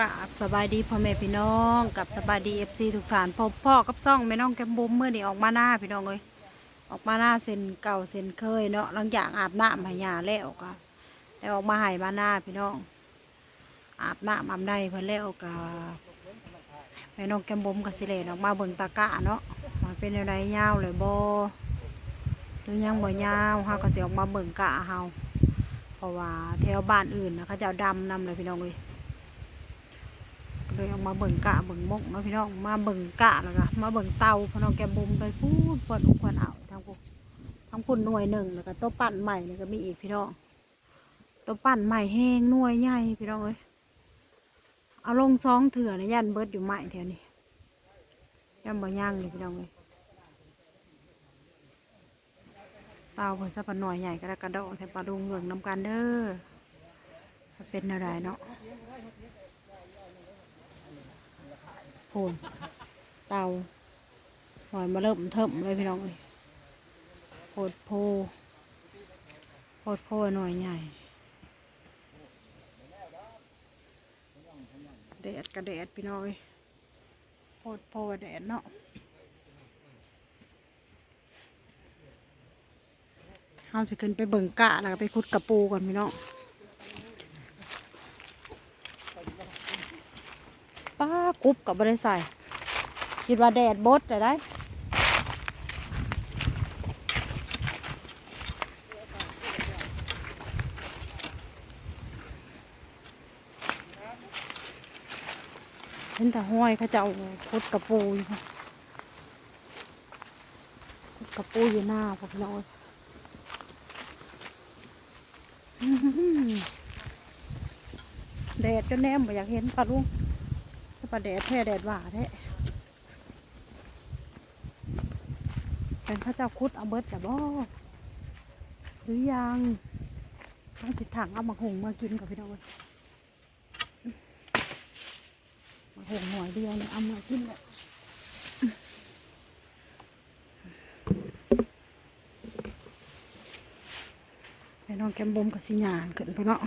กับสบายดีพ่อแม่พี่น้องกับสบายดีเอฟซีทุกท่านพ่อพ่อกับซ่องแม่น้องแกมบุมเมื่อนี้ออกมาหน้าพี่น้องเลยออกมาหน้าเส้นเก่าเส้นเคยเนาะหลังจากอาบน้ำห้ยาแล้วก็แล้วออกมาให้มาหน้าพี่น้อง อาบน้ำอาบในเพิ่นแล้วก็แม่น้องแกมบุมกับสิเลนออกมาเบิ่งตะกะเนาะมันเป็นอะไรยาวเลยโบหรือยังบ่ยาวเฮาก็สิออกมาเบิ่งกะเฮาเพราะว่าแถวบ้านอื่นนะเขาจะดำนำเลยพี่น้องเลย เลยเอามาเบิ่งกะเบิ่งมกเนาะพี่น้องมาเบิ่งกะแล้วก็มาเบิ่งเตาพอน้องแกบุมไปพูดเปิดอุกควนเอาทั้งพวกทั้งพุ่นหน่วยหนึ่งแล้วก็ตัวปั่นใหม่นี่ก็มีอีกพี่น้องตัวปั่นใหม่แห้งหน่วยใหญ่พี่น้องเอ้ยเอาลงซองเถื่อนะยันเบิดอยู่ใหม่แถวนี้ยันบ่ย่างเลยพี่น้องเอ้ยเตาเพิ่นสักปะหน่อยใหญ่ก็ได้กระโดดแต่ปลาดุงเหลืองน้ำกันเด้อเป็นอะไรเนาะ นเตาหอยมาเริ่มเทิมเลยพี่น้องเอ้ยโพดโพโพดโพหน่อยใหญ่แดดกระแดดพี่น้องเอ้ยโพดโพแดดเนาะเฮาสิขึ้นไปเบิ่งกะแล้วก็ไปคุดกระปูก่อนพี่น้อง ป้า กุ๊บกับบริใส่ คิดว่าแดดบดแต่ได้เห็นแต่ห้อยเขาเจ้าพุดกระปูอยู่คุดกระปูอยู่หน้าพวกน้อหือแดดจนแนมบ่อยากเห็นปลาลุง ปลาแดดแท้แดดหว่าแท้เป็นข้าเจ้าคุดเอาเบิดจะบ่หรือยังต้องสิถังเอามาหงมากินกับพี่น้องมาหงหน่อยเดียวเนี่ยเอามากินเลยไปน้องแกมบมกับสิญานขึ้นไปเนาะ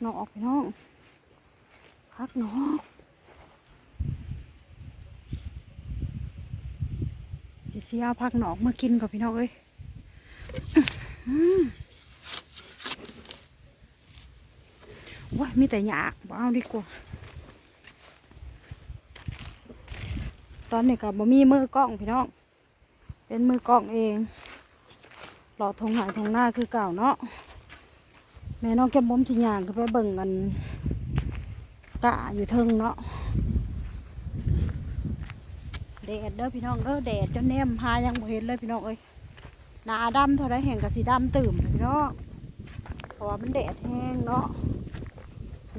พักนอกพี่น้องพักนอกจะเสียพักนอกมากินกับพี่น้องเอ้ยว้ามีแต่หยาบ่เอาดีกว่า ตอนนี้ก็บ่มีมือกล้องพี่น้อง เป็นมือกล้องเองหลอดทงหายทงหน้าคือเก่าเนาะ แม่น้องแก้มบุ้มชิญางก็ไปเบิ่งกันกะอยู่เทิงเนาะแดดเด้อพี่น้องเด้อแดดจนแนมหายังบ่เห็นเลยพี่น้องเอ้ยหนาดำเท่าไรแห่งกับสีดำตื่มเลยพี่น้องเพราะว่ามันแดดแห้งเนาะ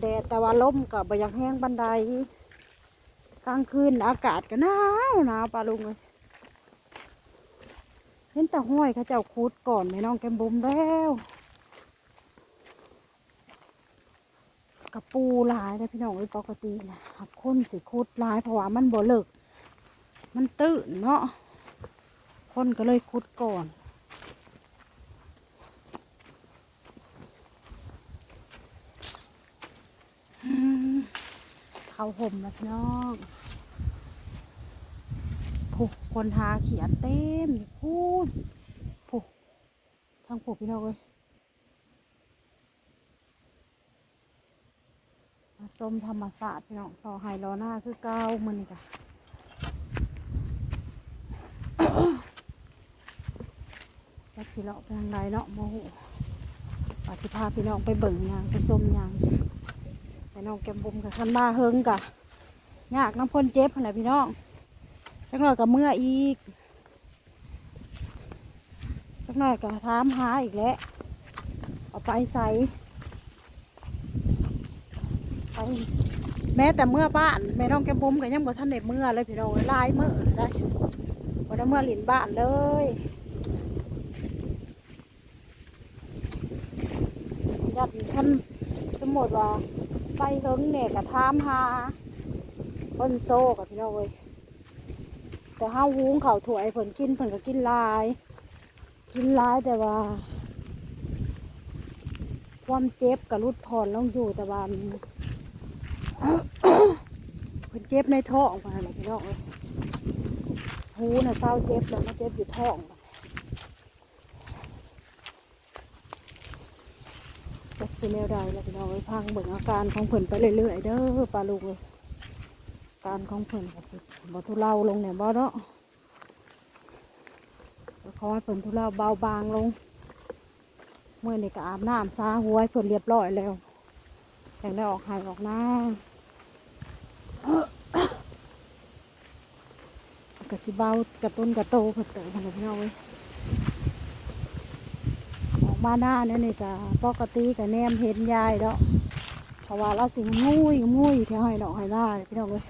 แดดแต่ว่าลมกับใบยากแห้งบันไดกลางคืนอากาศก็หนาวหนาวปลาลุงเลยเห็นแต่ห้อยเขาเจ้าคูดก่อนแม่น้องแก้มบุ้มแล้ว กระปูหลายเลยพี่น้องเอ้ยปกตินะหักคนสิคุดหลายเพราะว่ามันบ่เลิกมันตื่นเนาะคนก็เลยคุดก่อนเขาห่มนะพี่น้องผูกคนทาเขียนเต็มพูดผูกทั้งผูกพี่น้องเอ้ย มา ส้มธรรมศาสตร์พี่น้องรอไฮรอหน้าคือเก้ามันนี่กะแล้วพี่เลาะไปทางใดเนาะโมโหปาสิพาพี่น้องไปเบิ่งยางไปส้มยางไปน้องแกมบุมกับคันมาเฮิงกะยากน้ำพ่นเจ็บอะไรพี่น้องจักหน่อยกับเมื่ออีกจักหน่อยกับถามหาอีกแล้วเอาไปใส่ แม้แต่เมื่อบ้านแม่น้องแก้มบุ้มก็ยังบ่ทันได้เมื่อเลยพี่น้องลายเมื่อได้บ่ได้เมื่อหลินบ้านเลยยัดท่านสมมติว่าไปเฮิงเนี่ยก็ถามหาคนโซกับพี่น้องเว้ยแต่ห้าวุ้งเขาวถวยเพิ่นกินเพิ่นก็กินลาย กินร้ายแต่ว่า ความเจ็บกับรุดผ่อนลงอยู่แต่ว่ามัน เพิ่นเจ็บในท้องมาเลยพี่น้องเอ้ยหูน่ะเศร้าเจ็บแล้วมาเจ็บอยู่ท้องจักสิแนวใดแล้วพี่น้องเอ้ยพังเบิ่งอาการของเพิ่นไปเรื่อยๆเด้อปลาลูกเอ้ยการของเพิ่นก็สิบ่ทุเลาลงเนี่ยบ่เนาะก็ขอให้เพิ่นทุเลาเบาบางลงเมื่อนี่ก็อาบน้ำซาหัวให้เพิ่นเรียบร้อยแล้วแต่งได้ออกหายออกหน้า กระสิเบากระต้นกระโตเพิ่นเติมขนมเนาเว้ยออกมาหน้าเนี่ยนี่ก็ปกติกับแนมเห็นยายแล้วเพราะว่าเราสิงุ้ยงุ้ยแถวให้ดอกให้หน้าพี่น้องเว้ย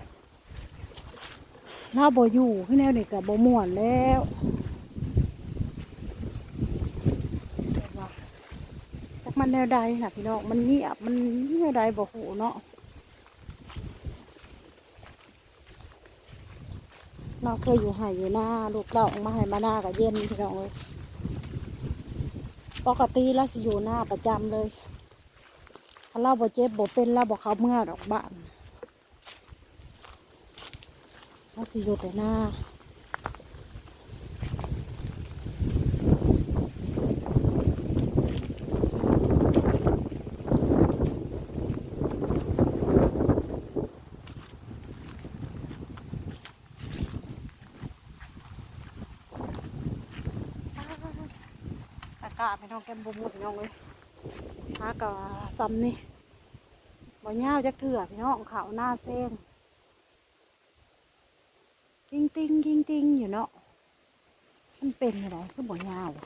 หน้าบ่อยู่ขึ้นแนวนี่ก็บ่ม่วนแล้วแต่ว่าจักมันแนวใดน่ะพี่น้องมันเงียบมันแนวใดบ่หูเนาะ เราเคยอยู่หายอยู่หน้าลูกเราออกมาหายมาหน้ากับเย็นพี่น้องเลยปกติเราสิอยู่หน้าประจำเลยถ้าเราบ่เจ็บบ่เป็นเราบ่เขาเมื่อดอกบ้านเราสิอยู่แต่หน้า กาพี่น้องแก้มบุ้มพี่น้องเลยหากะซ้ำนี่บ่ยาวจักเถื่อพี่น้องเขาหน้าเส้นติ้งติ้งติ้งติ้งอยู่เนาะมันเป็นอะไรคือบ่ยาวอะ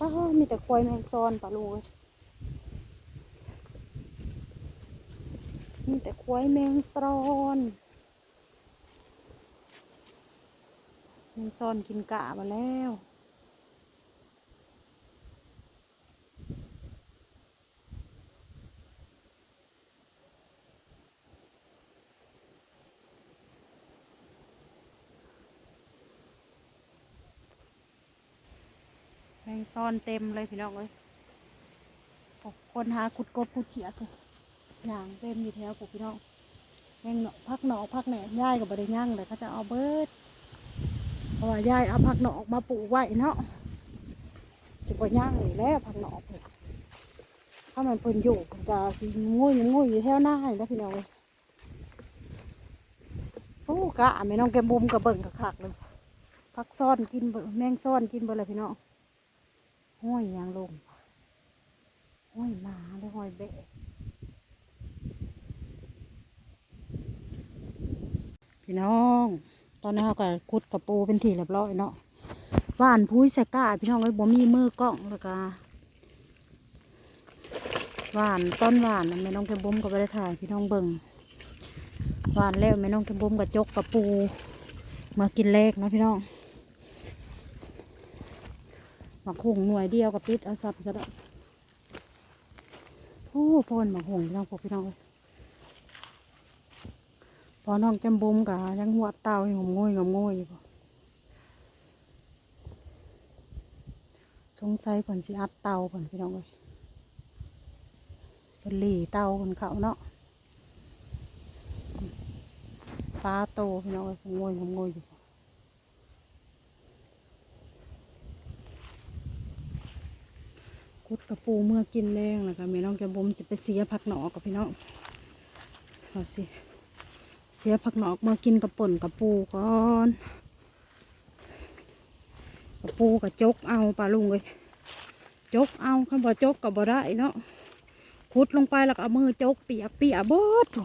อ้ามีแต่ควายแมงซอนปลาลูกเอ้ย แต่ควายแมงซอนแมงซอนกินกะมาแล้วแมงซอนเต็มเลยพี่น้องเอ้ยคนหาขุดกบขุดเขียดเลย อย่างเต็มอยู่แถวพวกพี่น้องแมงเนาะพักหนอกพักแหน่ย่ายกับบริย่างเลยเขาจะเอาเบิดเพราะว่าย่ายเอาพักหนอกมาปลูกไว้เนาะสิบย่างเลยแล้วพักหนอกถ้ามันเพิ่นอยู่ก็สิงุ้ยงุ้ยอยู่แถวหน้าให้แล้พี่น้องโอ้กะแม่น้องแกมบุมกับเบิ่งกับคักเลยพักซ่อนกินเบิ่งแมงซ่อนกินเบิ่งเลยพี่น้องห้อยยางลงห้อยหมาหรือห้อยเบะ พี่น้อง ตอนนี้เขาก็คุดกระปูเป็นทีเรียบร้อยเนาะหว่านพุ้ยใส่ก้าพี่น้องไว้บ่มีมือกล้องแล้วก็หวานต้นหวานแม่น้องแกบุ้มก็ไปได้ถ่ายพี่น้องเบิ่งหวานแล้วแม่น้องแกบุ้มก็จกกระปู มากินแรกเนาะพี่น้องหมักหุงหน่วยเดียวกับปิดเอาซับซะแล้โอ้พ่นหมักหุงพี่น้องพวกพี่น้องเอ้ย พอน้องแก้มบุมกะยังหัวเตาอยู่งงุยงงุยอยู่สงสัยผลสิอัดเตาผลพี่น้องเลยผลหลีเตาผลเขาเนาะปลาโตพี่น้องเลยงงุยงงุยอยู่บ่กุดกระปูเมื่อกินแรงแล้วก็แม่น้องแก้มบุ้มจะไปเสียผักหนอกกับพี่น้องเอาสิ เสียผักหนอกมากินกระป่นกระปูก่อนกระปูกับจกเอาปลาลุงเลยจกเอาคันบ่จกกับบ่ได้เนาะขุดลงไปแล้วก็เอามือจกเปียกเปียกบดโถ่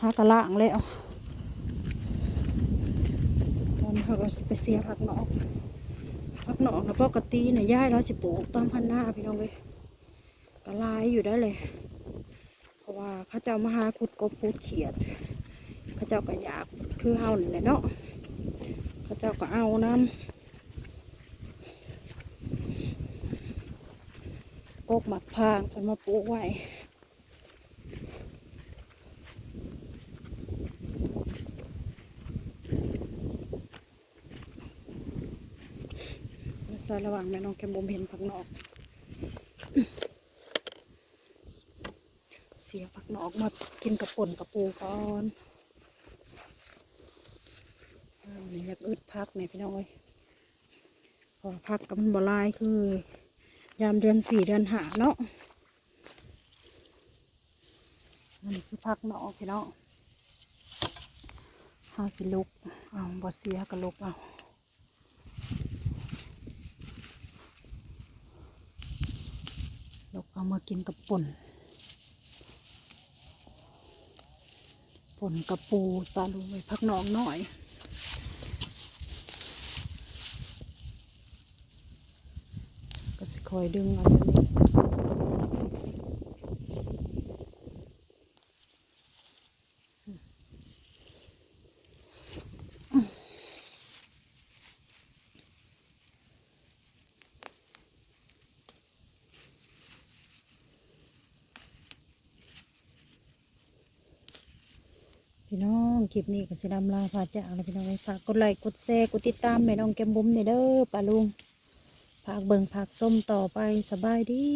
หากระล่างแล้วตอนเขาก็ไปเสียผักหนอกผักหนอกนะปกติเนี่ยย่ายเราสิปลูกตามพันหน้าพี่น้องเลยกระลายอยู่ได้เลย เพราะว่าเขาเจ้ามาหาขุดกบขุดเขียด เขาเจ้าก็อยากคือเฮานี่แหละเนาะเขาเจ้าก็เอาน้ำกกหมักพางผลมาปลูกไว้ซอยระหว่างแม่น้องแกมบมเห็นผักนอก เสียผักนอกมากินกับป่นกับปูก่อน อึดพักเนี่ยพี่น้องเอ้ยพอพักกับมันบ่ลายคือ ยามเดือนสี่เดือนหาเนาะอันนี้คือพักนอกพี่น้องห้าสิลุกเอาบ่เสียก็ลุกเอาลูกเอามากินกับป่นป่นกับปูตาลูไว้พักน้องหน่อย ก็สิ คอยดึงเอาตัวนี้พี่น้องคลิปนี้ก็สิดำลาพาจากแล้วพี่น้องไว้ฝากกดไลค์กดแชร์กดติดตามแม่น้องแกมบุ้มเนี่ยเด้อป้าลุง ผักเบิงผักส้มต่อไปสบายดี